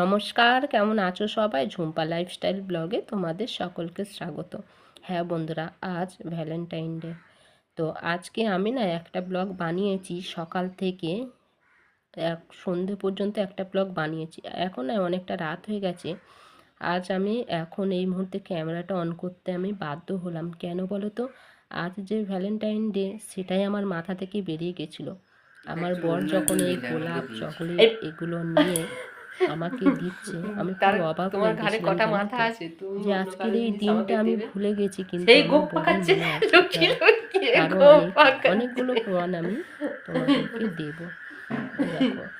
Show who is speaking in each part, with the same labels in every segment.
Speaker 1: নমস্কার কেমন আছো সবাই? ঝুম্পা লাইফস্টাইল ব্লগে তোমাদের সকলকে স্বাগত। হ্যাঁ বন্ধুরা আজ ভ্যালেন্টাইন ডে তো আজকে আমি না একটা ব্লগ বানিয়েছি সকাল থেকে এক সন্ধে পর্যন্ত একটা ব্লগ বানিয়েছি। এখন অনেকটা রাত হয়ে গেছে। আজ আমি এখন এই মুহূর্তে ক্যামেরাটা অন করতে আমি বাধ্য হলাম। কেন বলো তো? আজ যে ভ্যালেন্টাইন ডে সেটাই আমার মাথা থেকে বেরিয়ে গেছিল। আমার বর যখন এই গোলাপ চকলেট এগুলো নিয়ে আমাকে দিচ্ছে। আমি
Speaker 2: তার
Speaker 1: অবাক
Speaker 2: তোমার
Speaker 1: হয়ে
Speaker 2: ঘাড়ে কটা মাথা আছে? তুমি
Speaker 1: যে আজকের এই দিনটা আমি ভুলে গেছি কিন্তু
Speaker 2: সেই গোপ পাকাচ্ছে লুকিয়ে গোপ
Speaker 1: অনেকগুলো প্রমাণ আমি তোমাদেরকে দেব।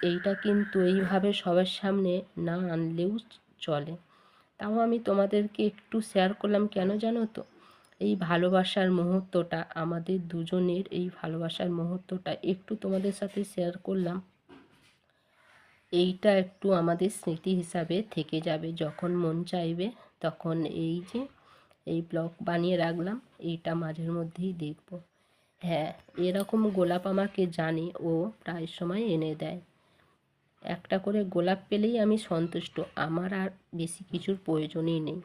Speaker 1: এইটা কিন্তু এইভাবে সবার সামনে না আনলেও চলে। তাও আমি তোমাদেরকে একটু শেয়ার করলাম কেন জানো তো? এই ভালোবাসার মুহূর্তটা আমাদের দুজনের এই ভালোবাসার মুহূর্তটা একটু তোমাদের সাথে শেয়ার করলাম। এইটা একটু আমাদের স্মৃতি হিসাবে থেকে যাবে। যখন মন চাইবে তখন এই যে, এই ব্লগ বানিয়ে রাখলাম, এইটা মাঝের মধ্যেই দেখব। হ্যাঁ এরকম গোলাপ আমাকে জানি, ও প্রায় সময় এনে দেয়। একটা করে গোলাপ পেলেই আমি সন্তুষ্ট, আমার আর বেশি কিছুর প্রয়োজনই নেই।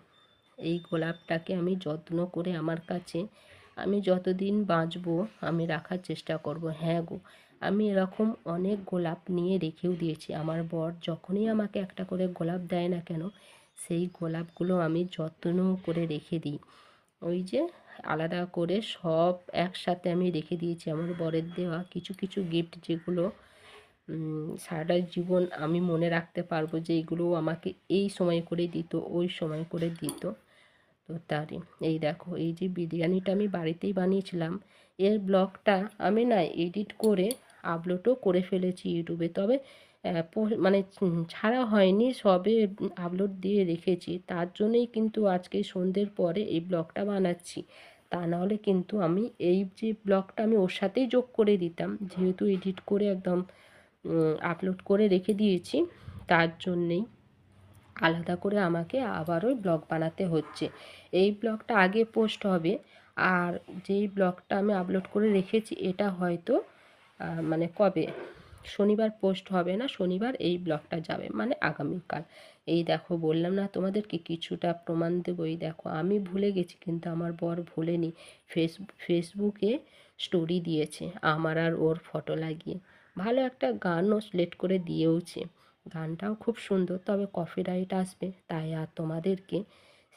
Speaker 1: এই গোলাপটাকে আমি যত্ন করে আমার কাছে, আমি যতদিন বাঁচবো আমি রাখার চেষ্টা করব। হ্যাঁ গো আমি এরকম অনেক গোলাপ নিয়ে রেখেও দিয়েছি। আমার বর যখনই আমাকে একটা করে গোলাপ দেয় না কেন, সেই গোলাপগুলো আমি যত্ন করে রেখে দিই। ওই যে আলাদা করে সব একসাথে আমি রেখে দিয়েছি। আমার বরের দেওয়া কিছু কিছু গিফট যেগুলো সারাটা জীবন আমি মনে রাখতে পারব যে এগুলো আমাকে এই সময় করে দিত, ওই সময় করে দিত। তো তারই, এই দেখো, এই যে বিরিয়ানিটা আমি বাড়িতেই বানিয়েছিলাম। এর ব্লগটা আমি না এডিট করে আপলোডও করে ফেলেছি ইউটিউবে। তবে মানে ছাড়া হয়নি, সবে আপলোড দিয়ে রেখেছি। তার জন্যই কিন্তু আজকে সন্ধ্যের পরে এই ব্লগটা বানাচ্ছি। তা নাহলে কিন্তু আমি এই যে ব্লগটা আমি ওর সাথেই যোগ করে দিতাম, যেহেতু এডিট করে একদম আপলোড করে রেখে দিয়েছি, তার জন্যেই আলাদা করে আমাকে আবারও ব্লগ বানাতে হচ্ছে। এই ব্লগটা আগে পোস্ট হবে, আর যেই ব্লগটা আমি আপলোড করে রেখেছি, এটা হয়তো মানে কবে? শনিবার পোস্ট হবে না? শনিবার এই ব্লগটা যাবে মানে আগামীকাল। এই দেখো, বললাম না তোমাদেরকে, কিছুটা প্রমাণ দেবো। এই দেখো, আমি ভুলে গেছি, কিন্তু আমার বর ভুলেনি। ফেস ফেসবুকে স্টোরি দিয়েছে, আমার আর ওর ফটো লাগিয়ে। ভালো একটা গানও সিলেক্ট করে দিয়েওছে। গানটাও খুব সুন্দর, তবে কপিরাইট আসবে, তাই আর তোমাদেরকে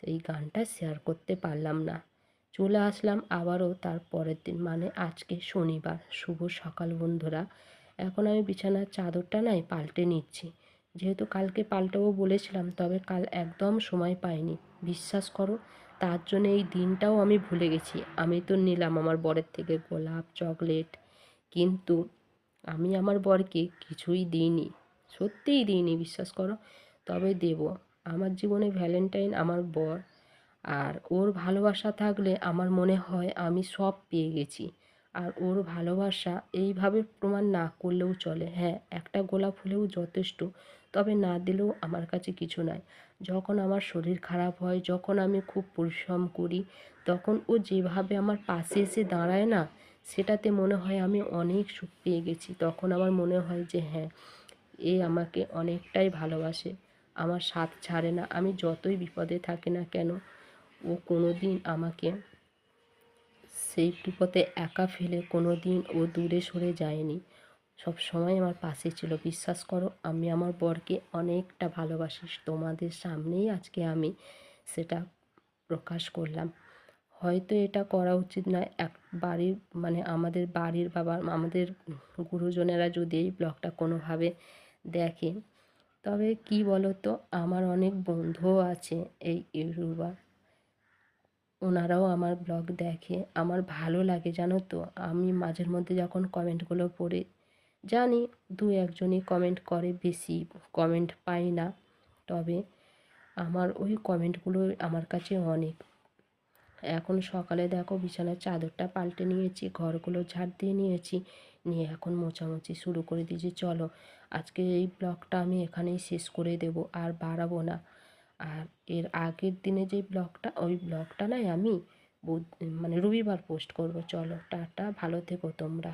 Speaker 1: সেই গানটা শেয়ার করতে পারলাম না। চলে আসলাম আবারও তার পরের দিন মানে আজকে শনিবার। শুভ সকাল বন্ধুরা। এখন আমি বিছানার চাদরটা নাই, পাল্টে নিচ্ছি। যেহেতু কালকে পাল্টাবো বলেছিলাম, তবে কাল একদম সময় পাইনি। বিশ্বাস করো, তার জন্য এই দিনটাও আমি ভুলে গেছি। আমি তো নিলাম আমার বরের থেকে গোলাপ, চকলেট। কিন্তু আমি আমার বরকে কিছুই দিইনি। সত্যিই দিইনি, বিশ্বাস করো। তবে দেব। আমার জীবনে ভ্যালেন্টাইন আমার বর আর ওর ভালোবাসা থাকলে আমার মনে হয় আমি সব পেয়ে গেছি। আর ওর ভালোবাসা এইভাবে প্রমাণ না করলেও চলে। হ্যাঁ একটা গোলাপ হলেও যথেষ্ট, তবে না দিলেও আমার কাছে কিছু নাই। যখন আমার শরীর খারাপ হয়, যখন আমি খুব পরিশ্রম করি, তখন ও যেভাবে আমার পাশে এসে দাঁড়ায় না, সেটাতে মনে হয় আমি অনেক সুখ পেয়ে গেছি। তখন আমার মনে হয় যে হ্যাঁ এ আমাকে অনেকটাই ভালোবাসে। আমার সাথ ছাড়ে না। আমি যতই বিপদে থাকি না কেন ও কোনো দিন আমাকে সেই বিপদে একা ফেলে কোনো দিন ও দূরে সরে যায়নি। সব সময় আমার পাশে ছিল। বিশ্বাস করো, আমি আমার বরকে অনেকটা ভালোবাসি। তোমাদের সামনেই আজকে আমি সেটা প্রকাশ করলাম। হয়তো এটা করা উচিত নয়। এক বাড়ির মানে আমাদের বাড়ির বাবা, আমাদের গুরুজনেরা যদি এই ব্লগটা কোনোভাবে দেখে, তবে কি বলো তো আমার অনেক বন্ধুও আছে এই ইউটিউবার। ওনারাও আমার ব্লগ দেখে, আমার ভালো লাগে, জানো তো? আমি মাঝের মধ্যে যখন কমেন্টগুলো পড়ে জানি দু একজনই কমেন্ট করে বেশি কমেন্ট পাই না, তবে আমার ওই কমেন্টগুলো আমার কাছে অনেক। এখন সকালে দেখো বিছানার চাদরটা পাল্টে নিয়েছি, ঘরগুলো ঝাড় দিয়ে নিয়েছি, নিয়ে এখন মোছামুছি শুরু করে দিয়েছি। চলো, আজকে এই ব্লগটা আমি এখানেই শেষ করে দেব, আর বাড়াবো না। আর এর আগের দিনে যে ব্লগটা, ওই ব্লগটা নয় আমি মানে রবিবার পোস্ট করব। চলো, টাটা, ভালো থেকো তোমরা।